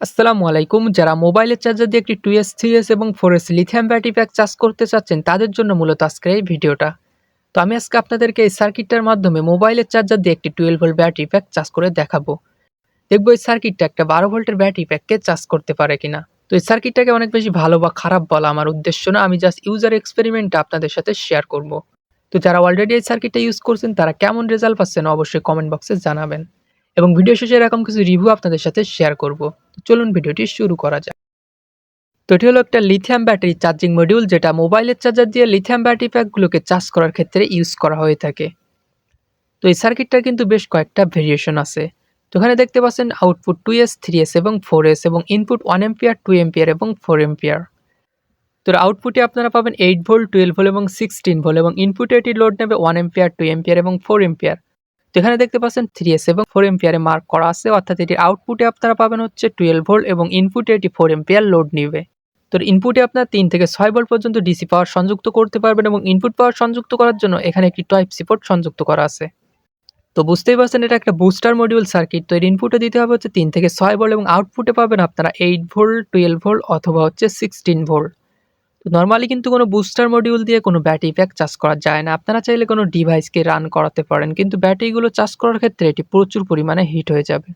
আসসালামু আলাইকুম। যারা মোবাইলের চার্জার দিয়ে একটি টু এস থ্রি এস এবং four S lithium battery pack charge করতে চাচ্ছেন, তাদের জন্য মূলত আজকের এই ভিডিওটা। তো আমি আজকে আপনাদেরকে এই সার্কিটটার মাধ্যমে মোবাইলের চার্জার দিয়ে একটি twelve volt battery pack charge করে দেখাবো। দেখব এই সার্কিটটা একটা বারো ভোল্টের ব্যাটারি প্যাককে চার্জ করতে পারে কিনা। তো এই সার্কিটটাকে অনেক বেশি ভালো বা খারাপ বলা আমার উদ্দেশ্য না, আমি জাস্ট ইউজার এক্সপেরিমেন্টটা আপনাদের সাথে শেয়ার করব। তো যারা অলরেডি এই সার্কিটটা ইউজ করছেন, তারা কেমন রেজাল্ট পাচ্ছেন অবশ্যই কমেন্ট বক্সে জানাবেন। এবং ভিডিও শেষে এরকম কিছু রিভিউ আপনাদের সাথে শেয়ার করব। চলুন ভিডিওটি শুরু করা যাক। তো এটি হলো একটা লিথিয়াম ব্যাটারি চার্জিং মডিউল যেটা মোবাইলের চার্জার দিয়ে লিথিয়াম ব্যাটারি প্যাকগুলোকে চার্জ করার ক্ষেত্রে ইউজ করা হয়ে থাকে। তো এই সার্কিটটার কিন্তু বেশ কয়েকটা ভেরিয়েশন আছে। তো এখানে দেখতে পাচ্ছেন output two S three S এবং ফোর এস এবং input one ampere two ampere এবং ফোর এম্পিয়ার তো আউটপুটে আপনারা পাবেন এইট ভোল্ট টুয়েলভ ভোল্ট এবং সিক্সটিন ভোল্ট এবং ইনপুটে এটি লোড নেবে ওয়ান এম্পিয়ার টু এম্পিয়ার এবং ফোর এম্পিয়ার তো এখানে দেখতে পাচ্ছেন থ্রি এস এবং ফোর এম্পিয়ারে মার্ক করা আছে। অর্থাৎ এটির আউটপুটে আপনারা পাবেন হচ্ছে টুয়েলভ ভোল্ট এবং ইনপুটে এটি ফোর এম্পিয়ার লোড নিবে। তো ইনপুটে আপনার তিন থেকে ছয় ভোল্ট পর্যন্ত ডিসি পাওয়ার সংযুক্ত করতে পারবেন এবং ইনপুট পাওয়ার সংযুক্ত করার জন্য এখানে একটি টাইপ সিপোর্ট সংযুক্ত করা আছে। তো বুঝতেই পারছেন এটা একটা বুস্টার মডিউল সার্কিট তো এর ইনপুটে দিতে হবে হচ্ছে তিন থেকে ছয় ভোল্ট এবং আউটপুটে পাবেন আপনারা এইট ভোল্ট টুয়েলভ ভোল্ট অথবা হচ্ছে সিক্সটিন ভোল্ট তো নর্মালি কিন্তু কোনো বুস্টার মডিউল দিয়ে কোনো ব্যাটারি প্যাক চার্জ করা যায় না। আপনারা চাইলে কোনো ডিভাইসকে রান করাতে পারেন, কিন্তু ব্যাটারিগুলো চার্জ করার ক্ষেত্রে এটি প্রচুর পরিমাণে হিট হয়ে যাবে।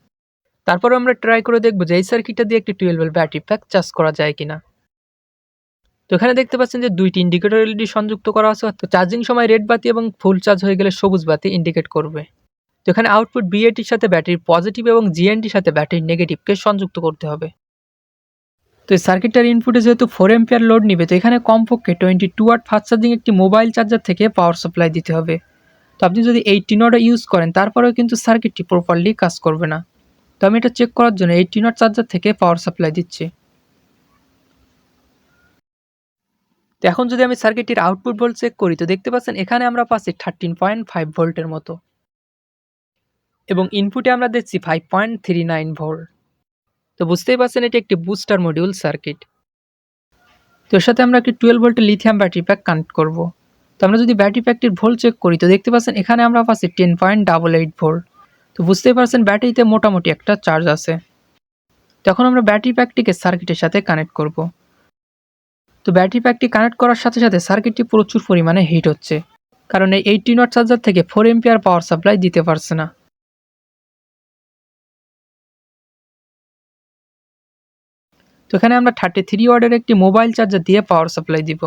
তারপর আমরা ট্রাই করে দেখব যে এই সার্কিটটা দিয়ে একটি টুয়েলভ ব্যাটারি প্যাক চার্জ করা যায় কিনা। তো এখানে দেখতে পাচ্ছেন যে দুইটি ইন্ডিকেটর এলইডি সংযুক্ত করা আছে তো চার্জিং সময় রেড বাতি এবং ফুল চার্জ হয়ে গেলে সবুজ বাতি ইন্ডিকেট করবে। তো এখানে আউটপুট বিএটির সাথে ব্যাটারির পজিটিভ এবং জিএনটির সাথে ব্যাটারির নেগেটিভকে সংযুক্ত করতে হবে। তো এই সার্কিটটার ইনপুটে যেহেতু ফোর এম্পিয়ার লোড নিবে, তো এখানে কমপক্ষে twenty two watt fast charging একটি মোবাইল চার্জার থেকে পাওয়ার সাপ্লাই দিতে হবে। তো আপনি যদি এইটিন ওয়াট ইউজ করেন, তারপরেও কিন্তু সার্কিটটি প্রপারলি কাজ করবে না। তো আমি এটা চেক করার জন্য এইটিন ওয়াট চার্জার থেকে পাওয়ার সাপ্লাই দিচ্ছি। তো এখন যদি আমি সার্কিটটির আউটপুট ভোল্ট চেক করি, তো দেখতে পাচ্ছেন এখানে আমরা পাচ্ছি থার্টিন পয়েন্ট ফাইভ ভোল্টের মতো। এবং ইনপুটে আমরা দেখছি five point three nine volt তো বুঝতেই পারছেন, এটি একটি বুস্টার মডিউল সার্কিট তো এর সাথে আমরা একটি টুয়েলভ ভোল্টের লিথিয়াম ব্যাটারি প্যাক কানেক্ট করব। তো আমরা যদি ব্যাটারি প্যাকটির ভোল্ট চেক করি, তো দেখতে পাচ্ছেন এখানে আমরা পাচ্ছি ten point double eight volt তো বুঝতেই পারছেন ব্যাটারিতে মোটামুটি একটা চার্জ আছে। তখন আমরা ব্যাটারি প্যাকটিকে সার্কিটের সাথে কানেক্ট করব। তো ব্যাটারি প্যাকটি কানেক্ট করার সাথে সাথে সার্কিটটি প্রচুর পরিমাণে হিট হচ্ছে। কারণ এই এইটিন নট চার্জার থেকে ফোর এম্পিয়ার পাওয়ার সাপ্লাই দিতে পারছে না। তো এখানে আমরা থার্টি থ্রি ওয়ার্ডের একটি মোবাইল চার্জার দিয়ে পাওয়ার সাপ্লাই দিব।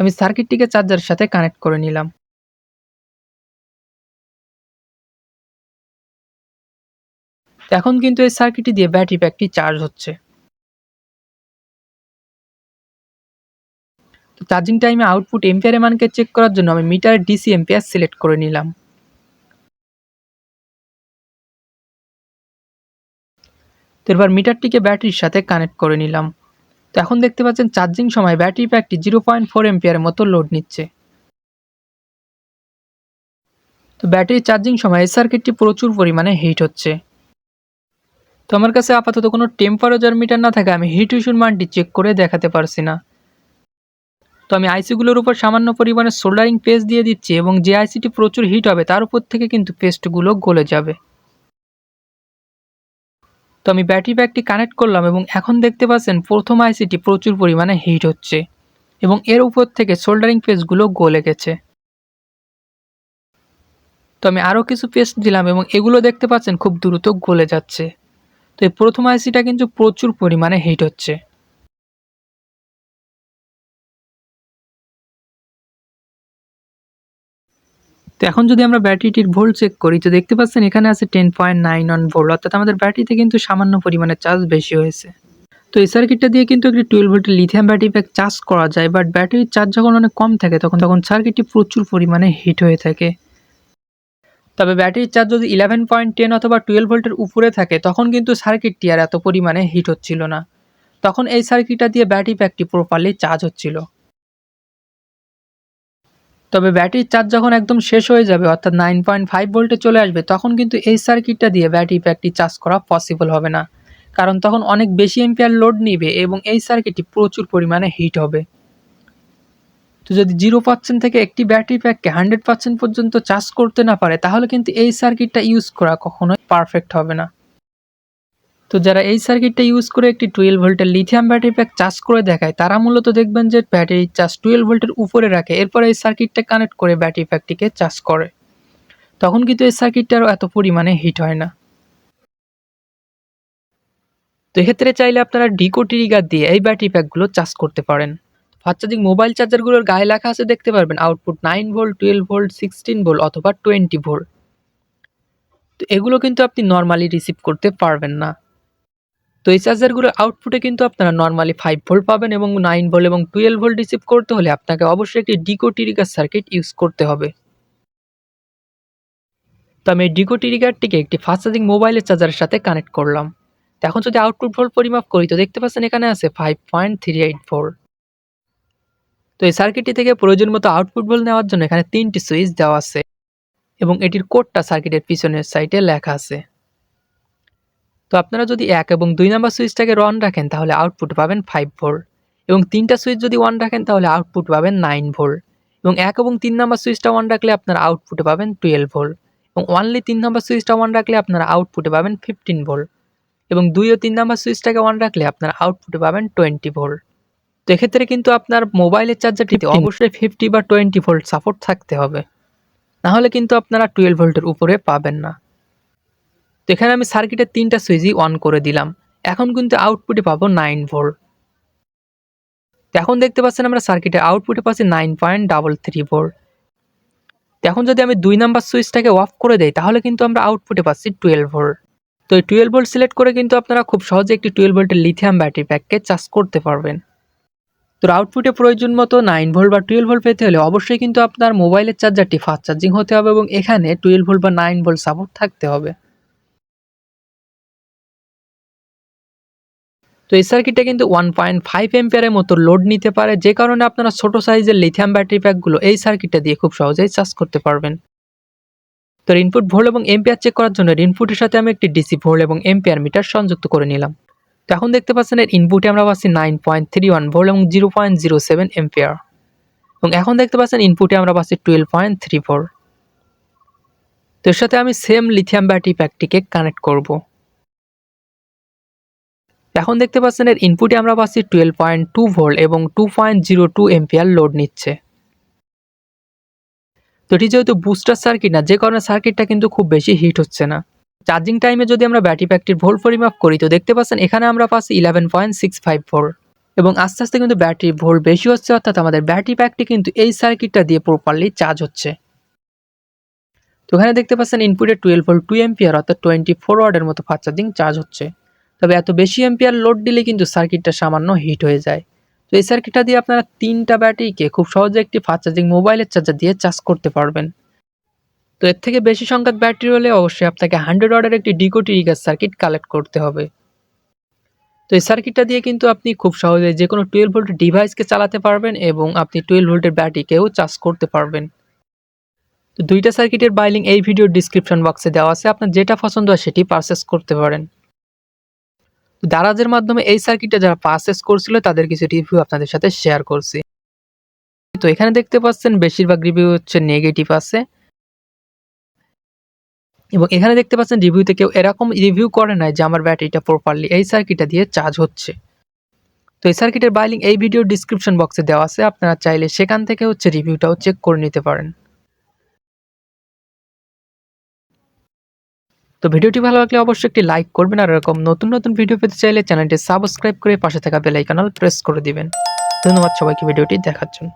আমি সার্কিটটিকে চার্জারের সাথে কানেক্ট করে নিলাম। এখন কিন্তু এই সার্কিটটি দিয়ে ব্যাটারি প্যাকটি চার্জ হচ্ছে। তো চার্জিং টাইমে আউটপুট এম্পিয়ারের মানকে চেক করার জন্য আমি মিটারের ডিসি এম্পিয়ার সিলেক্ট করে নিলাম। তো এবার মিটারটিকে ব্যাটারির সাথে কানেক্ট করে নিলাম। তো এখন দেখতে পাচ্ছেন চার্জিং সময় ব্যাটারি প্যাকটি জিরো পয়েন্ট ফোর এম্পিয়ারের মতো লোড নিচ্ছে। তো ব্যাটারি চার্জিং সময় এই সার্কিটটি প্রচুর পরিমাণে হিট হচ্ছে। তো আমার কাছে আপাতত কোনো টেম্পারেচার মিটার না থাকে আমি হিট ইস্যুর মানটি চেক করে দেখাতে পারছি না। তো আমি আইসিগুলোর উপর সামান্য পরিমাণে সোল্ডারিং পেস্ট দিয়ে দিচ্ছি এবং যে আইসিটি প্রচুর হিট হবে তার উপর থেকে কিন্তু পেস্টগুলো গলে যাবে। তো আমি ব্যাটারি ব্যাগটি কানেক্ট করলাম এবং এখন দেখতে পাচ্ছেন প্রথম আইসিটি প্রচুর পরিমাণে হিট হচ্ছে এবং এর উপর থেকে সোল্ডারিং পেস্টগুলো গলে গেছে। তো আমি আরও কিছু পেস্ট দিলাম এবং এগুলো দেখতে পাচ্ছেন খুব দ্রুত গলে যাচ্ছে। তো এই প্রথম আইসিটা কিন্তু প্রচুর পরিমাণে হিট হচ্ছে। তো এখন যদি আমরা ব্যাটারিটির ভোল্ট চেক করি, তো দেখতে পাচ্ছেন এখানে আছে ten point nine one volt অর্থাৎ আমাদের ব্যাটারিতে কিন্তু সামান্য পরিমাণে চার্জ বেশি হয়েছে। তো এই সার্কিটটা দিয়ে কিন্তু একটি টুয়েলভ ভোল্টের লিথিয়াম ব্যাটারি প্যাক চার্জ করা যায় বাট ব্যাটারির চার্জ যখন অনেক কম থাকে, তখন তখন সার্কিটটি প্রচুর পরিমাণে হিট হয়ে থাকে। তবে ব্যাটারির চার্জ যদি ইলেভেন পয়েন্ট টেন অথবা টুয়েলভ ভোল্টের উপরে থাকে, তখন কিন্তু সার্কিটটি আর এত পরিমাণে হিট হচ্ছিল না। তখন এই সার্কিটটা দিয়ে ব্যাটারি প্যাকটি প্রপারলি চার্জ হচ্ছিল। তবে ব্যাটারির চার্জ যখন একদম শেষ হয়ে যাবে, অর্থাৎ নাইন পয়েন্ট ফাইভ ভোল্টে চলে আসবে, তখন কিন্তু এই সার্কিটটা দিয়ে ব্যাটারি প্যাকটি চার্জ করা পসিবল হবে না। কারণ তখন অনেক বেশি এম্পিয়ার লোড নিবে এবং এই সার্কিটটি প্রচুর পরিমাণে হিট হবে। তো যদি জিরো পার্সেন্ট থেকে একটি ব্যাটারি প্যাককে হান্ড্রেড পার্সেন্ট পর্যন্ত চার্জ করতে না পারে, তাহলে কিন্তু এই সার্কিটটা ইউজ করা কখনোই পারফেক্ট হবে না। তো যারা এই সার্কিটটা ইউজ করে একটি টুয়েলভ ভোল্টের লিথিয়াম ব্যাটারি প্যাক চার্জ করে দেখায়, তারা মূলত দেখবেন যে ব্যাটারি চার্জ টুয়েলভ ভোল্টের উপরে রাখে, এরপর এই সার্কিটটা কানেক্ট করে ব্যাটারি প্যাকটিকে চার্জ করে। তখন কিন্তু এই সার্কিটটারও এত পরিমাণে হিট হয় না। তো এক্ষেত্রে চাইলে আপনারা ডিকো ট্রিগার দিয়ে এই ব্যাটারি প্যাকগুলো চার্জ করতে পারেন। ফাস্ট মোবাইল চার্জারগুলোর গায়ে লেখা আছে, দেখতে পারবেন output nine volt twelve volt sixteen volt অথবা টোয়েন্টি ভোল্ট তো এগুলো কিন্তু আপনি নর্মালি রিসিভ করতে পারবেন না। তো এই চার্জারগুলোর আউটপুটে কিন্তু আপনারা নর্মালি ফাইভ ভোল্ট পাবেন এবং নাইন ভোল্ট এবং টুয়েলভ ভোল্ট রিসিভ করতে হলে আপনাকে অবশ্যই একটি ডিকো টিরিগার সার্কিট ইউজ করতে হবে। তো আমি এই ডিকো টিরিগারটিকে একটি ফাস্ট চার্জিং মোবাইলের চার্জারের সাথে কানেক্ট করলাম। তো এখন যদি আউটপুট ভোল্ট পরিমাপ করি, তো দেখতে পাচ্ছেন এখানে আছে five point three eight volt তো এই সার্কিটটি থেকে প্রয়োজন মতো আউটপুট ভোল্ট নেওয়ার জন্য এখানে তিনটি সুইচ দেওয়া আছে এবং এটির কোডটা সার্কিটের পিছনের সাইডে লেখা আছে। তো আপনারা যদি এক এবং দুই নাম্বার সুইচটাকে রন রাখেন তাহলে আউটপুট পাবেন ফাইভ ভোল্ট এবং তিনটা সুইচ যদি ওয়ান রাখেন তাহলে আউটপুট পাবেন নাইন ভোল্ট এবং এক এবং তিন নাম্বার সুইচটা ওয়ান রাখলে আপনারা আউটপুটে পাবেন টুয়েলভ ভোল্ট এবং ওয়ানলি তিন নাম্বার সুইচটা ওয়ান রাখলে আপনারা আউটপুটে পাবেন ফিফটিন ভোল্ট এবং দুই ও তিন নাম্বার সুইচটাকে ওয়ান রাখলে আপনার আউটপুটে পাবেন টোয়েন্টি ভোল্ট তো এক্ষেত্রে কিন্তু আপনার মোবাইলের চার্জারটিতে অবশ্যই ফিফটি বা টোয়েন্টি ভোল্ট সাপোর্ট থাকতে হবে। নাহলে কিন্তু আপনারা টুয়েলভ ভোল্টের উপরে পাবেন না। তো এখানে আমি সার্কিটের তিনটা সুইচই অন করে দিলাম। এখন কিন্তু আউটপুটে পাবো নাইন ভোল্ট এখন দেখতে পাচ্ছেন আমরা সার্কিটের আউটপুটে পাচ্ছি nine point double three volt এখন যদি আমি দুই নাম্বার সুইচটাকে অফ করে দেই, তাহলে কিন্তু আমরা আউটপুটে পাচ্ছি টুয়েলভ ভোল্ট তো এই টুয়েলভ ভোল্ট সিলেক্ট করে কিন্তু আপনারা খুব সহজে একটি টুয়েলভ ভোল্টের লিথিয়াম ব্যাটারি প্যাককে চার্জ করতে পারবেন। তো আউটপুটে প্রয়োজন মতো নাইন ভোল্ট বা টুয়েলভ ভোল্ট পেতে হলে অবশ্যই কিন্তু আপনার মোবাইলের চার্জারটি ফাস্ট চার্জিং হতে হবে এবং এখানে টুয়েলভ ভোল্ট বা নাইন ভোল্ট সাপোর্ট থাকতে হবে। তো এই সার্কিটটা কিন্তু ওয়ান পয়েন্ট ফাইভ এম্পিয়ারের মতো লোড নিতে পারে। যে কারণে আপনারা ছোট সাইজের লিথিয়াম ব্যাটারি প্যাকগুলো এই সার্কিটটা দিয়ে খুব সহজেই চার্জ করতে পারবেন। তো ইনপুট ভোল্ট এবং এম্পিয়ার চেক করার জন্য ইনপুটের সাথে আমি একটি ডিসি ভোল্ট এবং এম্পিয়ার মিটার সংযুক্ত করে নিলাম। তো এখন দেখতে পাচ্ছেন এর ইনপুটে আমরা পাচ্ছি nine point three one volt এবং zero point zero seven ampere এবং এখন দেখতে পাচ্ছেন ইনপুটে আমরা পাচ্ছি টুয়েলভ পয়েন্ট থ্রি ফোর তো এর সাথে আমি সেম লিথিয়াম ব্যাটারি প্যাকটিকে কানেক্ট করব। এখন দেখতে পাচ্ছেন এর ইনপুটে আমরা পাচ্ছি টুয়েলভ পয়েন্ট টু ভোল্ট এবং two point zero two ampere load নিচ্ছে। তো এটি যেহেতু বুস্টার সার্কিট না, যে কারণে সার্কিটটা কিন্তু খুব বেশি হিট হচ্ছে না। চার্জিং টাইমে যদি আমরা ব্যাটারি প্যাকটির ভোল্ট পরিমাপ করি, তো দেখতে পাচ্ছেন এখানে আমরা পাচ্ছি eleven point six five volt এবং আস্তে আস্তে কিন্তু ব্যাটারি ভোল্ট বেশি হচ্ছে, অর্থাৎ আমাদের ব্যাটারি প্যাকটি কিন্তু এই সার্কিটটা দিয়ে প্রপারলি চার্জ হচ্ছে। তো এখানে দেখতে পাচ্ছেন ইনপুটে টুয়েলভ ভোল্ট টু এম্পিয়ার অর্থাৎ টোয়েন্টি ফোর ওয়ার্ডের মতো ফাস্ট চার্জিং চার্জ হচ্ছে। তবে এত বেশি এম্পিয়ার লোড দিলে কিন্তু সার্কিটটা সামান্য হিট হয়ে যায়। তো এই সার্কিটটা দিয়ে আপনারা তিনটা ব্যাটারিকে খুব সহজে একটি ফাস্ট চার্জিং মোবাইলের চার্জার দিয়ে চার্জ করতে পারবেন। তো এর থেকে বেশি সংখ্যক ব্যাটারি হলে অবশ্যই আপনাকে হান্ড্রেড অর্ডার একটি ডিকোটি রিগার সার্কিট কালেক্ট করতে হবে। তো এই সার্কিটটা দিয়ে কিন্তু আপনি খুব সহজে যে কোনো টুয়েলভ ভোল্টের ডিভাইসকে চালাতে পারবেন এবং আপনি টুয়েলভ ভোল্টের ব্যাটারিকেও চার্জ করতে পারবেন। তো দুইটা সার্কিটের বাইলিং এই ভিডিওর ডিসক্রিপশন বক্সে দেওয়া আছে। আপনার যেটা পছন্দ হয় সেটি পারচেস করতে পারেন। দারাজের মাধ্যমে এই সার্কিটটা যারা পারচেস করছিল তাদের কিছু রিভিউ আপনাদের সাথে শেয়ার করছি। তো এখানে দেখতে পাচ্ছেন, বেশিরভাগ রিভিউ হচ্ছে নেগেটিভ আছে। এবং এখানে দেখতে পাচ্ছেন রিভিউতে কেউ এরকম রিভিউ করে নাই যে আমার ব্যাটারিটা প্রপারলি এই সার্কিটটা দিয়ে চার্জ হচ্ছে। তো এই সার্কিটের বাইলিং এই ভিডিওর ডিসক্রিপশন বক্সে দেওয়া আছে, আপনারা চাইলে সেখান থেকে হচ্ছে রিভিউটাও চেক করে নিতে পারেন। তো ভিডিওটি ভালো লাগলে অবশ্যই একটি লাইক করবেন, আর এরকম নতুন নতুন ভিডিও পেতে চাইলে চ্যানেলটি সাবস্ক্রাইব করে পাশে থাকা বেলাইকানাল প্রেস করে দিবেন। ধন্যবাদ সবাইকে ভিডিওটি দেখার জন্য।